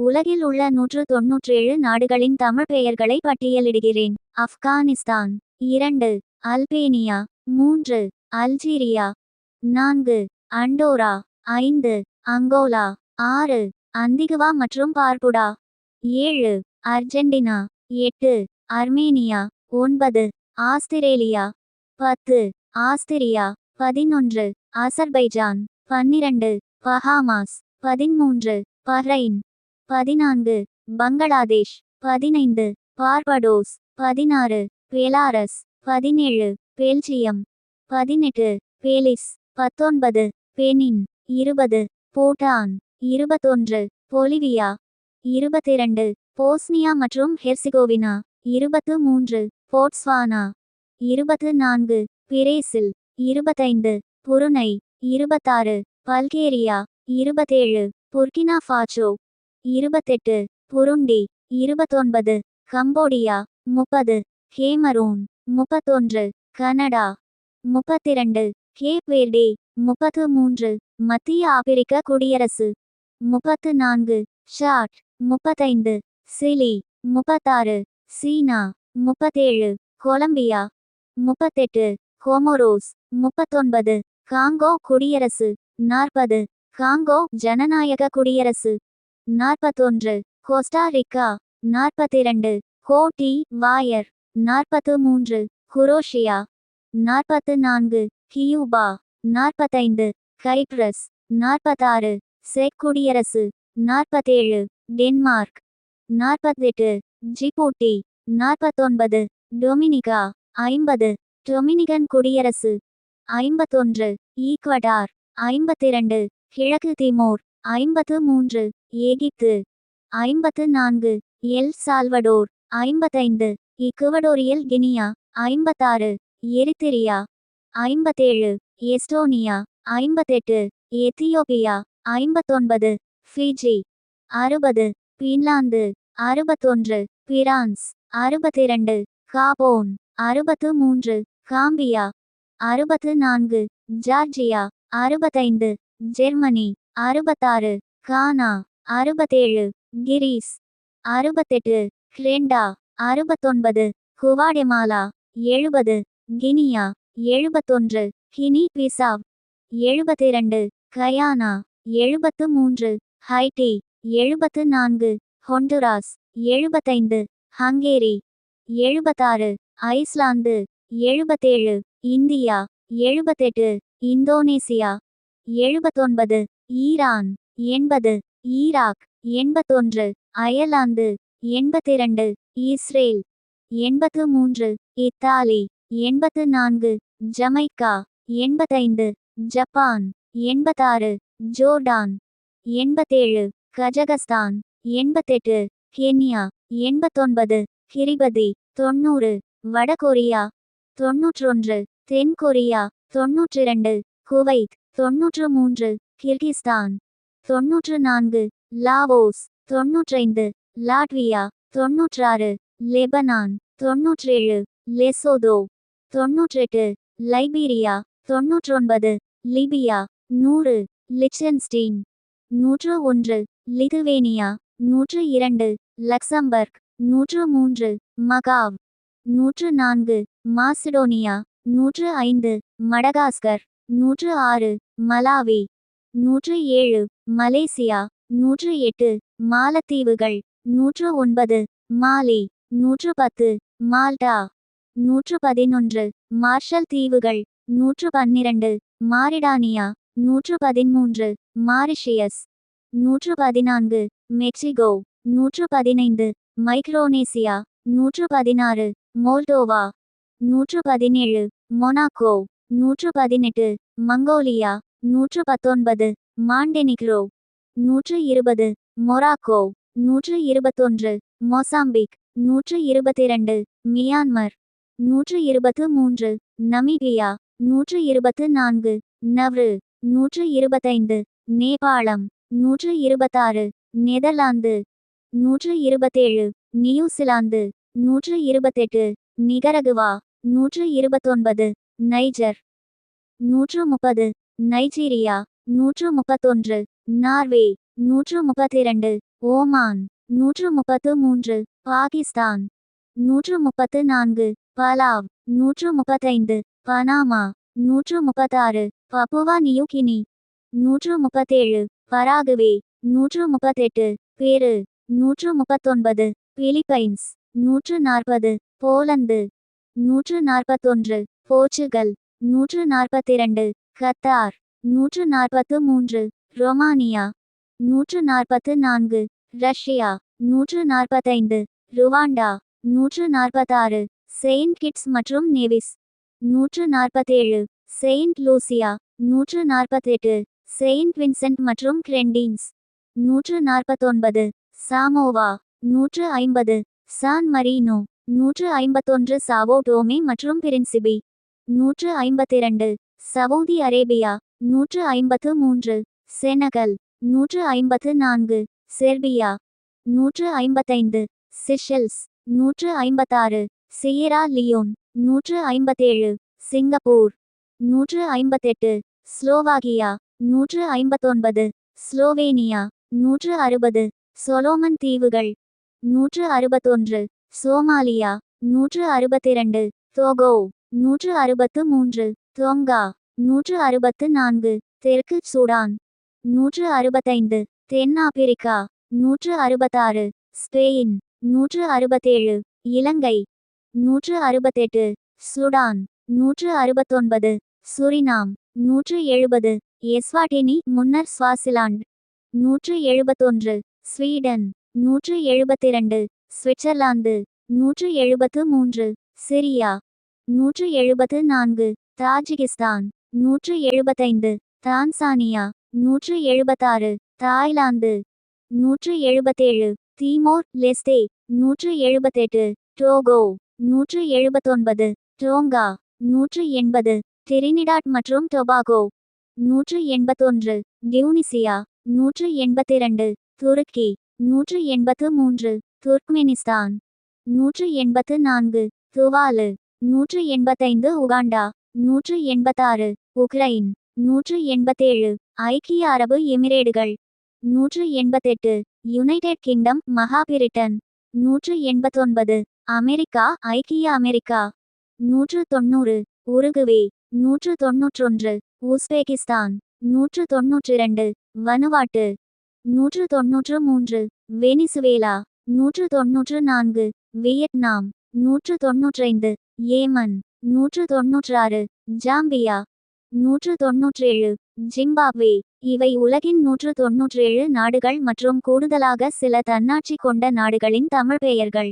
உலகில் உள்ள நூற்று தொன்னூற்றேழு நாடுகளின் தமிழ் பெயர்களை பட்டியலிடுகிறேன். ஆப்கானிஸ்தான் இரண்டு அல்பேனியா மூன்று அல்ஜீரியா நான்கு அண்டோரா ஐந்து அங்கோலா ஆறு அந்திகுவா மற்றும் பார்புடா ஏழு அர்ஜென்டினா எட்டு அர்மேனியா ஒன்பது ஆஸ்திரேலியா பத்து ஆஸ்திரியா பதினொன்று அசர்பைஜான் பன்னிரண்டு பஹாமாஸ் பதிமூன்று பஹ்ரைன் பதினான்கு பங்களாதேஷ் பதினைந்து பார்படோஸ் பதினாறு பெலாரஸ் பதினேழு பெல்ஜியம் பதினெட்டு பேலிஸ் பத்தொன்பது பெனின் இருபது பூட்டான் இருபத்தொன்று பொலிவியா இருபத்திரண்டு போஸ்னியா மற்றும் ஹெர்சிகோவினா இருபத்து மூன்று போட்ஸ்வானா இருபத்து நான்கு பிரேசில் இருபத்தைந்து புருனை இருபத்தாறு பல்கேரியா இருபத்தேழு புர்கினா ஃபாச்சோ இருபத்தெட்டு புருண்டி இருபத்தொன்பது கம்போடியா முப்பது கேமரூன் முப்பத்தொன்று கனடா முப்பத்திரண்டு கேப்வேர்டே முப்பத்து மூன்று மத்திய ஆப்பிரிக்க குடியரசு முப்பத்து நான்கு ஷாட் முப்பத்தைந்து சிலி முப்பத்தாறு சீனா முப்பத்தேழு கொலம்பியா முப்பத்தெட்டு ஹோமோரோஸ் முப்பத்தொன்பது காங்கோ குடியரசு நாற்பது காங்கோ ஜனநாயக குடியரசு. நாற்பத்தொன்று. கோஸ்டாரிக்கா நாற்பத்திரண்டு. Cote d'Ivoire. நாற்பத்து மூன்று குரோஷியா நாற்பத்து நான்கு கியூபா. நாற்பத்தைந்து. கைப்ரஸ். நாற்பத்தாறு. செக் குடியரசு. நாற்பத்தேழு. டென்மார்க். நாற்பத்தெட்டு. ஜிபூட்டி. நாற்பத்தொன்பது. டொமினிகா. ஐம்பது. டொமினிகன் குடியரசு. ஐம்பத்தொன்று. ஈக்வடார். ஐம்பத்திரண்டு. கிழக்கு திமோர். ஐம்பத்து மூன்று எகிப்து ஐம்பத்து நான்கு எல் சால்வடோர். ஐம்பத்தைந்து. Equatorial Guinea. ஐம்பத்தாறு. எரித்திரியா. ஐம்பத்தேழு. எஸ்டோனியா. ஐம்பத்தெட்டு. எத்தியோப்பியா. ஐம்பத்தொன்பது. ஃபிஜி. அறுபது. பின்லாந்து. அறுபத்தொன்று. பிரான்ஸ். அறுபத்திரண்டு. காபோன். அறுபத்து மூன்று காம்பியா. அறுபத்து நான்கு ஜார்ஜியா. அறுபத்தைந்து. ஜெர்மனி. அறுபத்தாறு. கானா. அறுபத்தேழு கிரீஸ். அறுபத்தெட்டு கிரெண்டா. அறுபத்தொன்பது குவாடெமாலா. எழுபது கினியா. எழுபத்தொன்று கினி பிசாவ் எழுபத்திரண்டு கயானா. எழுபத்து மூன்று ஹைட்டி. எழுபத்து நான்கு ஹொண்டுராஸ். எழுபத்தைந்து ஹங்கேரி. எழுபத்தாறு ஐஸ்லாந்து. எழுபத்தேழு இந்தியா. எழுபத்தெட்டு இந்தோனேசியா. எழுபத்தொன்பது ஈரான். எண்பது ஈராக் எண்பத்தொன்று அயர்லாந்து எண்பத்திரண்டு இஸ்ரேல் எண்பத்து மூன்று இத்தாலி எண்பத்து நான்கு ஜமைக்கா எண்பத்தைந்து ஜப்பான் எண்பத்தாறு ஜோர்டான் எண்பத்தேழு கஜகஸ்தான் எண்பத்தெட்டு கென்யா எண்பத்தொன்பது கிரிபதி தொண்ணூறு வடகொரியா தொன்னூற்றொன்று தென் கொரியா தொன்னூற்றிரண்டு குவைத் தொன்னூற்று மூன்று கிர்கிஸ்தான் தொன்னூற்று நான்கு லாவோஸ் தொன்னூற்றைந்து லாட்வியா தொன்னூற்றாறு லெபனான் தொன்னூற்றேழு லெசோதோ தொன்னூற்றெட்டு லைபீரியா தொன்னூற்றொன்பது லிபியா நூறு லிச்சன்ஸ்டீன் நூற்று ஒன்று லிதுவேனியா நூற்று இரண்டு லக்சம்பர்க் நூற்று மூன்று மகாவ் நூற்று நான்கு மாசிடோனியா நூற்று ஐந்து மடகாஸ்கர் நூற்று ஆறு மலாவி நூற்று ஏழு மலேசியா நூற்று எட்டு மாலத்தீவுகள் நூற்று ஒன்பது மாலி நூற்று பத்து மால்டா நூற்று பதினொன்று மார்ஷல் தீவுகள் நூற்று பன்னிரண்டு மாரிடானியா நூற்று பதிமூன்று மாரிஷியஸ் நூற்று பதினான்கு மெக்சிகோ நூற்று பதினைந்து மைக்ரோனேசியா நூற்று பதினாறு மோல்டோவா நூற்று பதினேழு மொனாக்கோ நூற்று பதினெட்டு மங்கோலியா நூற்று பத்தொன்பது மாண்டெனிக்ரோ. நூற்று இருபது மொராக்கோ. நூற்று இருபத்தொன்று மொசாம்பிக். நூற்று இருபத்திரண்டு மியான்மர். நூற்று இருபத்து மூன்று நமீபியா. நூற்று இருபத்து நான்கு நவ்ரு. நூற்று இருபத்தைந்து நேபாளம். நூற்று இருபத்தாறு நெதர்லாந்து. நூற்று இருபத்தேழு நியூசிலாந்து. நூற்று இருபத்தெட்டு நிகரகுவா. நூற்று இருபத்தொன்பது நைஜர். நூற்று முப்பது நைஜீரியா நூற்று முப்பத்தொன்று நார்வே நூற்று முப்பத்திரண்டு ஓமான் நூற்று முப்பத்து மூன்று பாகிஸ்தான் நூற்று முப்பத்து நான்கு பலாவ் நூற்று முப்பத்தைந்து பனாமா நூற்று முப்பத்தாறு பப்புவா நியூகினி நூற்று முப்பத்தேழு பராகுவே நூற்று முப்பத்தெட்டு பேரு நூற்று முப்பத்தொன்பது பிலிப்பைன்ஸ் நூற்று நாற்பது போலந்து நூற்று நாற்பத்தொன்று போர்ச்சுகல் நூற்று நாற்பத்திரண்டு கத்தார். நூற்று நாற்பத்து மூன்று. ரொமானியா. நூற்று நாற்பத்து நான்கு. ரஷ்யா. நூற்று நாற்பத்தைந்து. ருவாண்டா. நூற்று நாற்பத்தாறு. செயின்ட் கிட்ஸ் மற்றும் நேவிஸ். நூற்று நாற்பத்தேழு. Saint Lucia. நூற்று நாற்பத்தெட்டு. செயின்ட் வின்சென்ட் மற்றும் கிரெண்டீன்ஸ். நூற்று நாற்பத்தொன்பது. சாமோவா. நூற்று ஐம்பது. San Marino. நூற்று ஐம்பத்தொன்று சாவோ டோமே மற்றும் பிரின்சிபி. நூற்று ஐம்பத்திரண்டு. சவுதி அரேபியா நூற்று ஐம்பத்து மூன்று. செனகல் நூற்று ஐம்பத்து நான்கு. செர்பியா நூற்று ஐம்பத்தைந்து. சிஷல்ஸ் நூற்று ஐம்பத்தாறு. சியரா லியோன் நூற்று ஐம்பத்தேழு. சிங்கப்பூர் நூற்று ஐம்பத்தெட்டு. ஸ்லோவாகியா நூற்று ஐம்பத்தொன்பது. ஸ்லோவேனியா நூற்று அறுபது. சொலோமன் தீவுகள் நூற்று அறுபத்தொன்று. சோமாலியா நூற்று அறுபத்திரண்டு. தோகோ நூற்று அறுபத்து மூன்று. தொங்கா நூற்று அறுபத்து நான்கு. தெற்கு சூடான். நூற்று அறுபத்தைந்து. தென்னாப்பிரிக்கா நூற்று அறுபத்தாறு. ஸ்பெயின். நூற்று அறுபத்தேழு. இலங்கை. நூற்று அறுபத்தெட்டு. சூடான். நூற்று அறுபத்தொன்பது. சுரினாம். நூற்று எழுபது. எஸ்வாட்டினி முன்னர் ஸ்வாசிலாண்ட் நூற்று எழுபத்தொன்று. ஸ்வீடன். நூற்று எழுபத்திரண்டு. சுவிட்சர்லாந்து. நூற்று எழுபத்து மூன்று. சிரியா. நூற்று எழுபத்து நான்கு. தாஜிகிஸ்தான் நூற்று எழுபத்தைந்து. தான்சானியா நூற்று எழுபத்தாறு. தாய்லாந்து நூற்று எழுபத்தேழு. தீமோர் லெஸ்தே நூற்று எழுபத்தெட்டு. டோகோ நூற்று எழுபத்தொன்பது. டோங்கா நூற்று எண்பது. டிரினிடாட் மற்றும் டொபாகோ நூற்று எண்பத்தொன்று. டியூனிசியா நூற்று எண்பத்திரண்டு. துருக்கி நூற்று எண்பத்து மூன்று துர்க்மெனிஸ்தான் நூற்று எண்பத்து நான்கு. துவாலு நூற்று எண்பத்தைந்து. உகாண்டா நூற்று எண்பத்தாறு உக்ரைன். நூற்று எண்பத்தேழு ஐக்கிய அரபு எமிரேடுகள். நூற்று எண்பத்தெட்டு யுனைடெட் கிங்டம் மகாபிரிட்டன். நூற்று எண்பத்தொன்பது அமெரிக்கா ஐக்கிய அமெரிக்கா. நூற்று தொண்ணூறு உருகுவே. நூற்று தொன்னூற்றொன்று உஸ்பெகிஸ்தான். நூற்று தொன்னூற்றிரண்டு வனுவாட்டு. நூற்று தொன்னூற்று மூன்று வெனிசுவேலா. நூற்று தொன்னூற்று நான்கு வியட்நாம். நூற்று தொன்னூற்றைந்து ஏமன். நூற்று தொன்னூற்றாறு ஜாம்பியா. நூற்று தொன்னூற்றேழு ஜிம்பாப்வே. இவை உலகின் நூற்று தொன்னூற்றேழு நாடுகள் மற்றும் கூடுதலாக சில தன்னாட்சி கொண்ட நாடுகளின் தமிழ் பெயர்கள்.